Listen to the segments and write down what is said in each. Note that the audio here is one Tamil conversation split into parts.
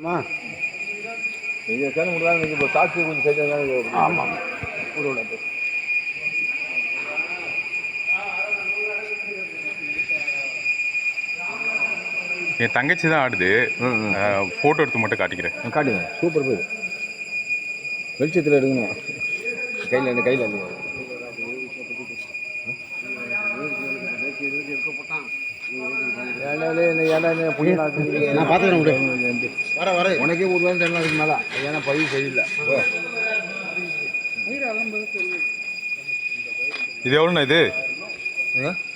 அம்மா. நீங்கள் சேலம் முடியாது நீங்கள் இப்போ சாட்சி கொஞ்சம் சேர்த்து ஆமாம் என் தங்கச்சி தான் ஆடுது. ஃபோட்டோ எடுத்து மட்டும் காட்டிக்கிறேன். காட்டுங்க சூப்பர் பேர் வெளிச்சத்தில் எடுக்கணும்? கையில் என்ன கையில் இல்லை நான் பார்த்துக்கிறேன் விடு. வர வர. உனக்கே ஒரு வாரம் தெரியல அதுக்கு மேலே. ஏன்னா பதிவு சரியில்லை. இது எவ்வளோண்ணா இது?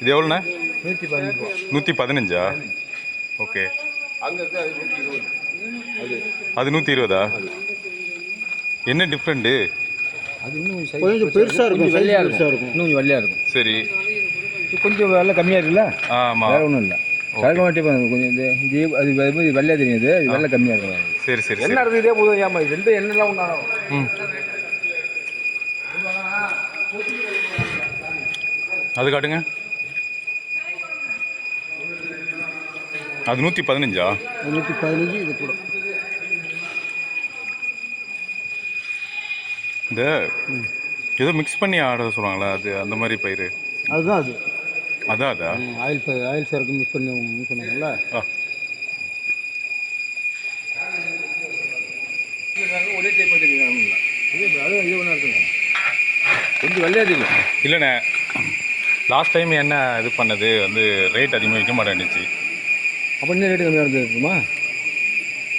இது எவ்வளோண்ணா? நூற்றி பதினஞ்சு நூற்றி பதினஞ்சா? ஓகே. அங்கே இருக்கு அது. நூற்றி இருபது? என்ன டிஃப்ரெண்ட்டு அது இன்னும் கொஞ்சம் கொஞ்சம் பெருசா இருக்கும், வெள்ளையாக இருக்கும். இன்னும் வெள்ளையாக இருக்கும். சரி. கொஞ்சம் வெள்ளை கம்மியாக இருக்குல்ல? ஆமாம் வேற ஒன்றும் இல்லை. கலக்க மாட்டே கொஞ்சம் இது இது அது இது வெள்ளையாக தெரியுது. இது வெள்ளை கம்மியாக இருக்கும் சரி சரி என்ன இருக்குது இதே போதும் ஏமா இது ரெண்டு எண்ணெய்லாம் உண்டாகும் ம். அது காட்டுங்க. அது நூற்றி பதினஞ்சா? நூற்றி பதினஞ்சு இது கூட. இந்த ஏதோ மிக்ஸ் பண்ணி ஆட சொல்லுவாங்களா அது அந்த மாதிரி பயிர் அதுதான் அது. அதான் அதா ஆயில் ஆயில் சரக்கு மிக்ஸ் பண்ணி ஆ ஒரே டைப் இருக்குங்க கொஞ்சம் வெள்ளையாக தெரியும் இல்லைண்ணே. லாஸ்ட் டைம் என்ன இது பண்ணது? வந்து ரேட் அதிகமாக விற்க மாட்டேன்னுச்சு. அப்போ இன்னும் ரேட்டு கம்மியாக இருந்தது இருக்குமா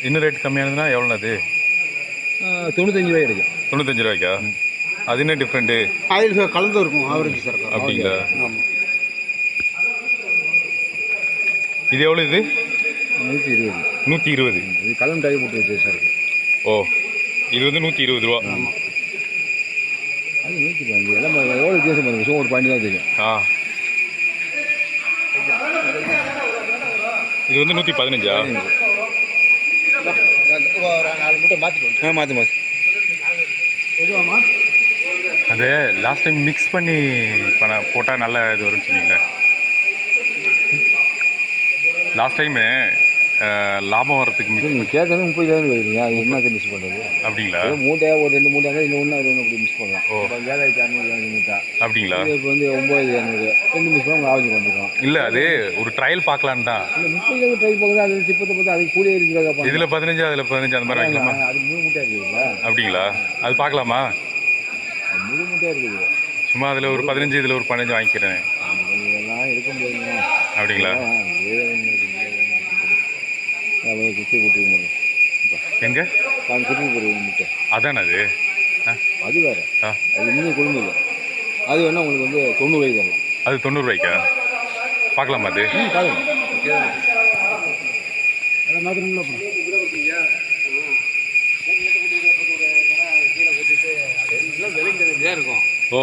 இன்னும் ரேட் கம்மியானதுன்னா எவ்வளோ அது? தொண்ணூத்தஞ்சு ரூபாய் கிடைக்கும். தொண்ணூத்தஞ்சு ரூபாய்க்கா? அது என்ன டிஃப்ரெண்ட்டு ஆயில் கலந்து இருக்கும் ஆவரேஜ் சரக்கு. அப்படிங்களா? ஆமாம் இது எவ்வளோ இது? நூற்றி இருபது. நூற்றி இருபது. இது கலந்து டாய் போட்டு வச்சு சார். ஓ இது வந்து நூற்றி இருபது ரூபா. அது நூற்றி பதினஞ்சு எல்லாம் எவ்வளோ வித்தியாசம் பாருங்க. சும்மா ஒரு பாயிண்ட் தான் தெரியும். ஆ. இது வந்து நூற்றி பதினஞ்சா? மாற்று மாற்று எதுவாம்மா அது லாஸ்ட் டைம் மிக்ஸ் பண்ணி பண்ண போட்டால் நல்ல இது வரும்னு சொன்னீங்களே. லாஸ்ட் டைமு லாபம் வரத்துக்கு மிக்ஸ் நீங்கள் கேட்கறது முப்பதாயிரம் வருவீங்க அது என்ன மிஸ் பண்ணுறது அப்படிங்களா? மூட்டையா ஒரு ரெண்டு மூட்டையாக இல்லை ஒன்று ஒன்று அப்படி மிஸ் பண்ணலாம். ஓ. ஏழாயிரத்தி அறநூறு ரெண்டு மூட்டை அப்படிங்களா? இப்போ வந்து ஒம்பது இரநூறு ரெண்டு மிஸ் பண்ணால் ஆவஞ்சு வந்துடும் இல்லை அது ஒரு ட்ரையல் பார்க்கலான்னு தான். இந்த முப்பது ட்ரை போகுது அது திப்பத்தை பார்த்து அதுக்கு கூடிய இருக்கிறதா இதில் பதினஞ்சு அதில் பதினஞ்சு அந்த மாதிரி வைக்கலாமா அது முழு மூட்டையாக இருக்குதுல்ல அப்படிங்களா? அது பார்க்கலாமா? முழு மூட்டையாக இருக்குது சும்மா அதில் ஒரு பதினஞ்சு இதில் ஒரு பதினஞ்சு வாங்கிக்கிறேன். இதெல்லாம் எடுக்க முடியாதுங்க. அப்படிங்களா? அவ்வளோ குத்தி கொடுத்துருங்க எங்கே? நான் குட்டி போடுவோம் முட்டை அதானே அது? ஆ. அது வேறு. ஆ. அது இன்னும் குடும்பம் இல்லை. அது வேணால் உங்களுக்கு வந்து தொண்ணூறு வயது தரலாம் அது தொண்ணூறுரூவாய்க்கா பார்க்கலாமா அது அதை இருக்கும் ஓ.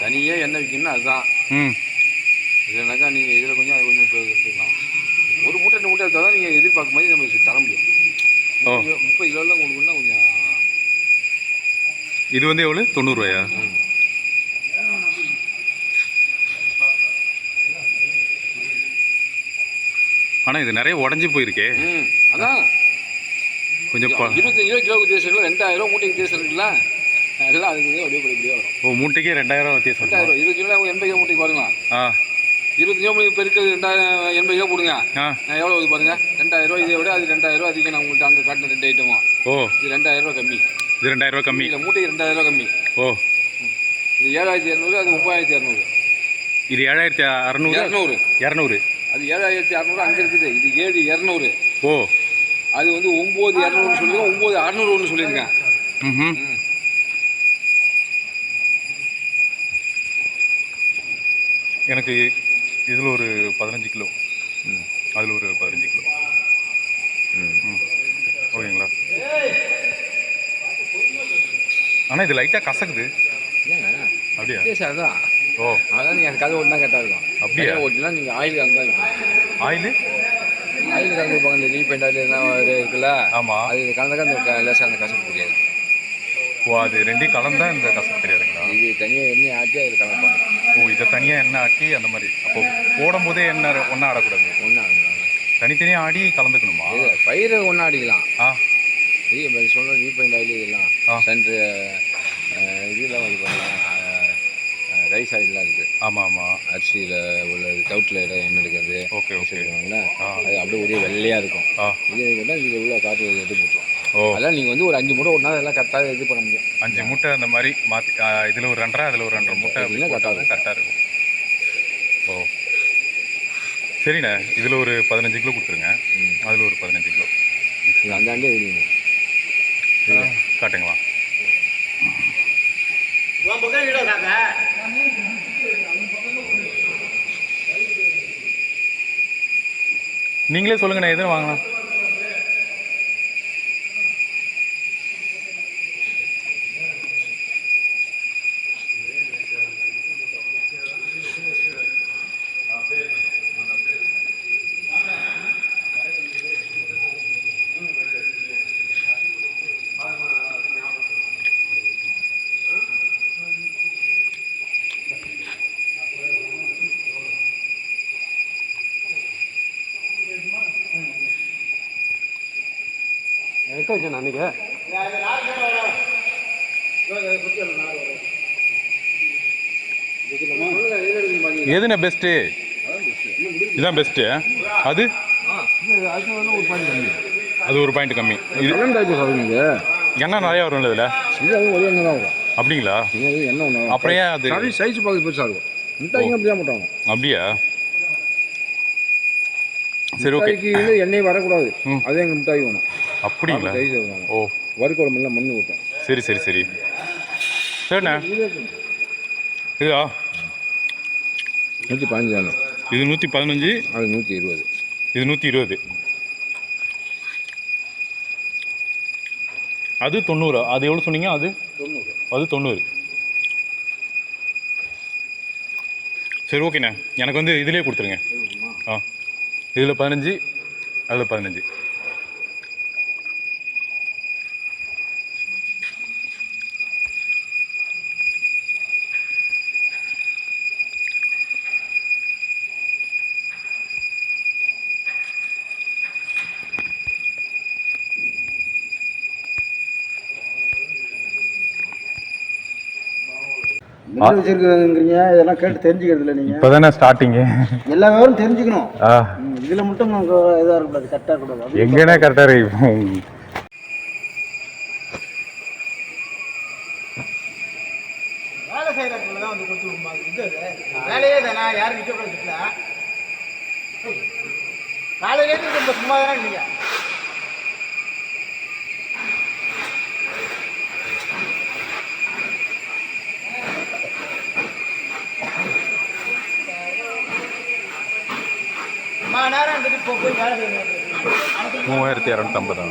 தனியாக எண்ணெய் விற்கணும்னா அதுதான் ம். இல்லைனாக்கா நீங்கள் இதில் கொஞ்சம் அது கொஞ்சம் எடுத்துக்கலாம். ஒரு மூட்டை ரெண்டு மூட்டை எடுத்தால் தான் நீங்கள் எதிர்பார்க்கும் போது நம்ம தர முடியும். முப்பது கிலோ- கிலோலாம் கொடுக்கணும்னா கொஞ்சம் இது வந்து எவ்வளோ தொண்ணூறுரூவாயா ஆனால் இது நிறைய உடஞ்சி போயிருக்கே. ம் அதான். கொஞ்சம் இருபத்தஞ்சு ரூபா கிலோ வித்தியாசம் ரெண்டாயிரம் மூட்டை வித்தியாசம் இருக்குல்ல? அதெல்லாம் அதுக்கு அப்படியே படிப்படியே வரும். ஓ மூட்டைக்கே ரெண்டாயிரம் வித்தியாசம். ரெண்டாயிரம் ரூபா இருபத்தஞ்சு ரூபா எண்பது கிலோ மூட்டைக்கு பாருங்களா ஆ. இருபத்தஞ்சு ரூபா பெருக்கு ரெண்டாயிரம் எண்பது கிலோ போடுங்க. ஆ. நான் எவ்வளோ இது பாருங்க? ரெண்டாயிரம் ரூபா இதை விட அது ரெண்டாயிரம் ரூபா அதிகம் நான் உங்கள்கிட்ட அங்கே காட்டின ரெண்டு ஐட்டமும் ஓ. இது ரெண்டாயிரம் ரூபா கம்மி. இது ரெண்டாயிரம் ரூபாய் கம்மி. இல்லை மூட்டைக்கு ரெண்டாயிரம் ரூபா கம்மி. ஓ. இது ஏழாயிரத்தி இரநூறு அது முப்பதாயிரத்தி இரநூறு இது ஏழாயிரத்தி அறநூறு? இரநூறு. இரநூறு. அது ஏழாயிரத்தி அறநூறு அங்கே இருக்குது. இது ஏழு இரநூறு. ஓ. அது வந்து ஒம்பது இரநூறுன்னு சொல்லியிருக்கேன் ஒம்பது அறநூறுன்னு சொல்லியிருக்கேன் ம் ம். எனக்கு இதில் ஒரு பதினஞ்சு கிலோ. அதில் ஒரு பதினஞ்சு கிலோ. ம். ஓகேங்களா? ஆனால் இது லைட்டாக கசக்குது. அப்படியா? வித்தியாசம் அதுதான் ஓ. அதான் நீங்கள் கதை ஓட்டினா கரெக்டாக இருக்கும். அப்படியா? ஓட்டினா நீங்கள் ஆயில் கலந்து தான் இருக்கும் ஆயிலு? ஆயில் கலந்து வைப்பாங்க இந்த ரீபெண்ட் ஆயில் என்ன இருக்குல்ல? ஆமாம் அது கலந்தாக்க அந்த லேசாக அந்த கசப்பு தெரியாது. ஓ அது ரெண்டையும் கலந்தா இந்த கசப்பு தெரியாதுங்களா? இது தனியாக எண்ணெய் ஆட்டி அதில் கலப்பாங்க. ஓ இதை தனியாக எண்ணெய் ஆட்டி அந்த மாதிரி. அப்போ போடும்போதே எண்ணெய் ஒன்றா ஆடக்கூடாது. ஒன்றும் தனித்தனியாக ஆடி கலந்துக்கணுமா? இது பயிரை ஒன்றா அடிக்கலாம் ஆ. ரீ சொல்கிற ரீபைண்ட் ஆயில் இதெல்லாம். ஆ. சென்ட்ரு இதெல்லாம் இது பண்ணலாம் ரைஸ் ஆயிலெலாம் இருக்குது ஆமாம் ஆமாம் அரிசியில் உள்ள தவுட்டில் இடம் எண்ணெய் எடுக்கிறது? Okay okay. அது அப்படியே ஒரே வெள்ளையாக இருக்கும். இது இதில் உள்ள காற்று எடுத்து போட்டுரும். அதெல்லாம் நீங்கள் வந்து ஒரு அஞ்சு மூட்டை ஒன்றா எல்லாம் கரெக்டாக இது பண்ண முடியும். அஞ்சு மூட்டை அந்த மாதிரி மாற்றி இதில் ஒரு ரெண்டரை அதில் ஒரு ரெண்டரை மூட்டை அப்படி இல்லைன்னா correct ஆ போட்டாலும் கரெக்டாக இருக்கும். ஓ. சரிண்ணே இதில் ஒரு பதினஞ்சு கிலோ கொடுத்துருங்க. ம். அதில் ஒரு பதினஞ்சு கிலோ. இது அந்த ஆண்டே விடுவீங்க காட்டுங்களா நீங்களே சொல்லுங்கண்ணே எதுவும் வாங்கலாம் எங்க வச்சேன் அன்னைக்கு எதுண்ணே பெஸ்ட்டு இதுதான் பெஸ்ட்டு அது? அது ஒரு பாயிண்ட் கம்மி. இது எண்ணெய் நிறையா வரும்ல இதில்? இது அது ஒரே எண்ணெய் தான் வரும் அப்படிங்களா? எண்ணெய் ஒன்று அப்புறம் ஏன் அது சரி சைஸ் பார்க்க பெருசாக இருக்கும் மிட்டாய்ங்க அப்படியே? மாட்டாங்க அப்படியா சரி ஓகே எண்ணெய் வரக்கூடாது. அதே எங்கள் மிட்டாய் வேணும். அப்படிங்களா? ஓ. வறுக்குழம்புலாம் மண் ஊற்றும் சரி சரி சரி. சரிண்ணே. இதா நூற்றி பதினஞ்சு வேணும் இது நூற்றி பதினஞ்சு. அது நூற்றி இருபது. இது நூற்றி இருபது. அது தொண்ணூறு. அது எவ்வளோ சொன்னீங்க? அது? தொண்ணூறு. அது தொண்ணூறு. சரி ஓகேண்ணே. எனக்கு வந்து இதிலே கொடுத்துருங்க. ஆ. இதில் பதினஞ்சு அதில் பதினஞ்சு. மில்லு வச்சிருக்கிறீங்க? இதெல்லாம் கேட்டு தெரிஞ்சுக்கிறது இல்லை நீங்க. இப்போ தானே ஸ்டார்டிங்கு எல்லா விவரம் தெரிஞ்சுக்கணும். இதுல மட்டும் நமக்கு இதா இருக்கக்கூடாது கரெக்டா இருக்கக்கூடாது. அப்படி எங்கேண்ணே கரெக்டாக இருக்கு. வேலை தான் வந்து கொடுத்து இது. வேலையே தானே? யாரும் நிக்க கூடாது வீட்டுல. காலையில இருந்து ரொம்ப சும்மா தானே நீங்க சும்மா நேரம் இருந்துட்டு போ- போய் வேலை செய்யணும் மூவாயிரத்தி இரநூத்தம்பதா